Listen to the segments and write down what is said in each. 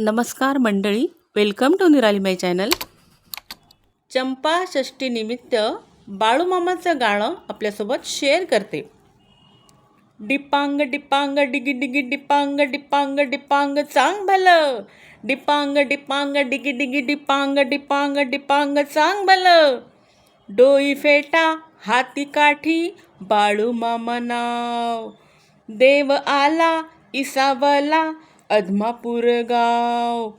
नमस्कार मंडळी welcome to निराली माय चॅनल चंपा षष्टीनिमित्त बाळूमामाचं गाणं आपल्यासोबत शेअर करते. डिपांग डिपांग डिगी डिगी डिपांग डिपांग डिपांग चांग भलं डिपांग डिपांग डिगी डिगी डिपांग डिपांग डिपांग चांग भलं डोई फेटा हाती काठी बाळू मामा नाव. देव आला इसावला अधमापूर गाव.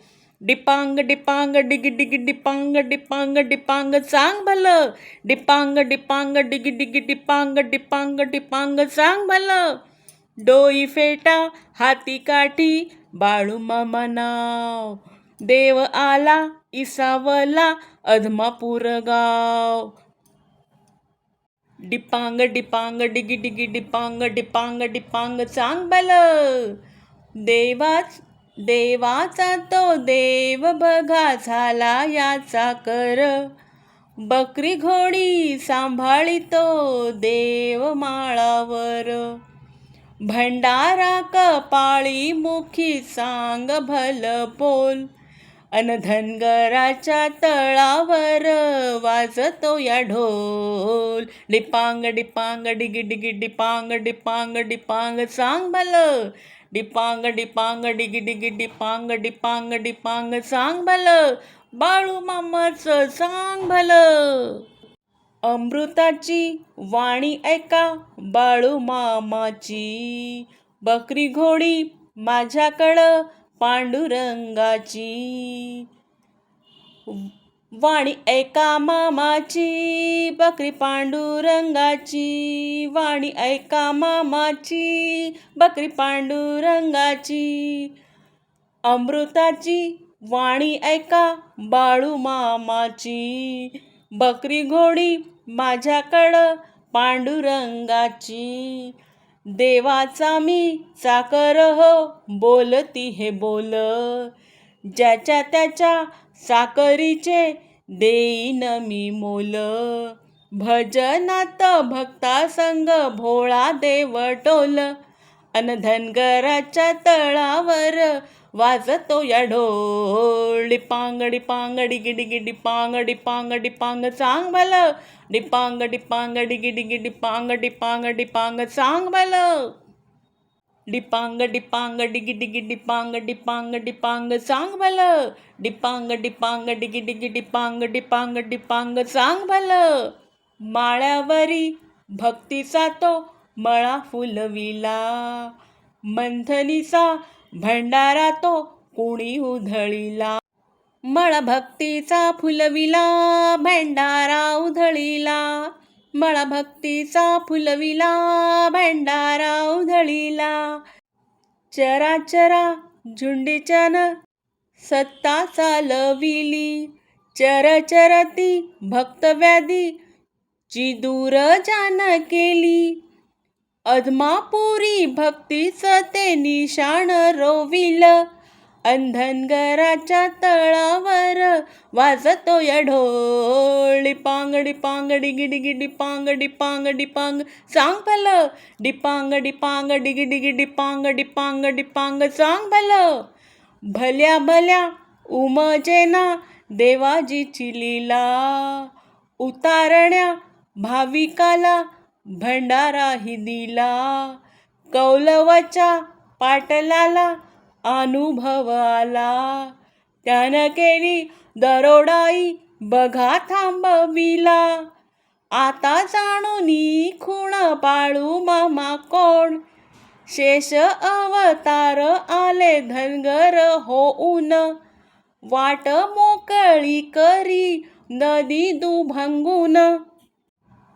डिपांग डिपांग डिगी डिगी डिपांग डिपांग डिपांग चांग भलं. डिपांग डिपांग डिगी डिगी डिपांग डिपांग डिपांग चांग भलं. डोई फेटा हाती काठी बाळू मामा नाव. देव आला इसावला अधमापूर गाव. डिपांग डिपांग डिगी डिगी डिपांग डिपांग डिपांग चांग बल देवाच देवाचा तो देव बघा झाला याचा कर. बकरी घोडी सांभाळितो देव माळावर. भंडारा कपाळी मुखी सांग भल बोल अन धनगराच्या तळावर वाजतो या ढोल. डिपांग डिपांग डिगी डिगी डिपांग डिपांग डिपांग सांग भल डिपांग डिपांग डिगी डिगी डिपांग डिपांग डिपांग सांग भल बाळू मामाचं सांग भल अमृताची वाणी ऐका बाळू मामाची. बकरी घोडी माझ्याकडं पांडुरंगाची. वाणी ऐका मामाची बकरी पांडुरंगाची. वाणी ऐका मामाची बकरी पांडुरंगाची. अमृताची वाणी ऐका बाळू मामाची. बकरी घोडी माझ्याकडं पांडुरंगाची. देवाचा मी चाकर हो बोलती हे बोल. ज्याच्या त्याच्या साकरीचे देईन मी मोल. भजनात भक्ता संग भोळा देव टोल. अन धनगराच्या तळावर वाजतो या ढोल डिपांग डिपांग डिगी डिगी डिपांग डिपांग डिपांग चांग भल डिपांग डिपांग डिगी डिगी डिपांग डिपांग डिपांग चांग भल डिपांग डिपांग डिगी डिगी डिपांग डिपांग डिपांग चांग भल डिपांग डिपांग डिगी डिगी डिपांग डिपांग डिपांग चांग भल माळ्यावरी भक्तीचा तो मळा फुलविला मंथनीचा भंडारा तो कुणी उधळीला? मळ भक्तीचा फुलविला भंडारा उधळीला. मळ भक्तीचा फुलविला भंडारा उधळीला. चराचरा झुंडीच्यान सत्ता चालविली. चरचरती भक्तव्याधी ची दूर जान केली. अधमापुरी भक्तीचं ते निशाण रोविल. अंधनगराच्या तळावर वाजतो या ढोल. डिपांग डिपांग डिगी डिगी डिपांग डिपांग डिपांग सांग भल. डिपांग डिपांग डिगी डिगी डिपांग डिपांग डिपांग सांग भल. भल्या भल्या उमजेना देवाजीची लीला. उतारण्या भाविकाला भंडाराही दिला. कौलवाच्या पाटलाला अनुभव आला. त्यानं केली दरोडाई बघा थांबविला. आता जाणूनी खूण पाळू मामा कोण? शेष अवतार आले धनगर होऊन. वाट मोकळी करी नदी दुभंगून.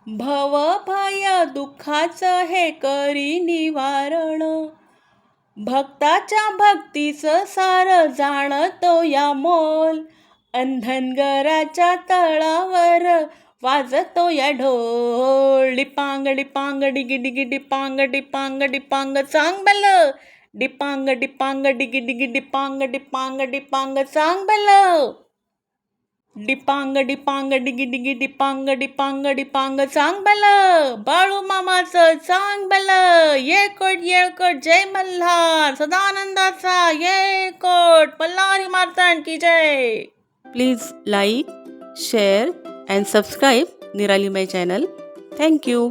भव भय दुःखाचं हे करी निवारण. भक्ताच्या भक्तीचं सार जाणतो या मोल. अंधनगराच्या तळावर वाजतो या ढोल. डिपांग डिपांग डिगी डिगी डिपांग डिपांग डिपांग चांग बल डिपांग डिपांग डिगी डिगी डिपांग डिपांग डिपांग चांग बल डिपांग डिपांग डिगी डिगी डिपांग डिपांग डिपांग चांग बल बाळू मामाचं चांग भल येळकोट येळकोट जय मल्हार सदानंदाचा येळकोट बोट मल्हारी मार्तंड की जय. Please like share and subscribe Nirali my channel thank you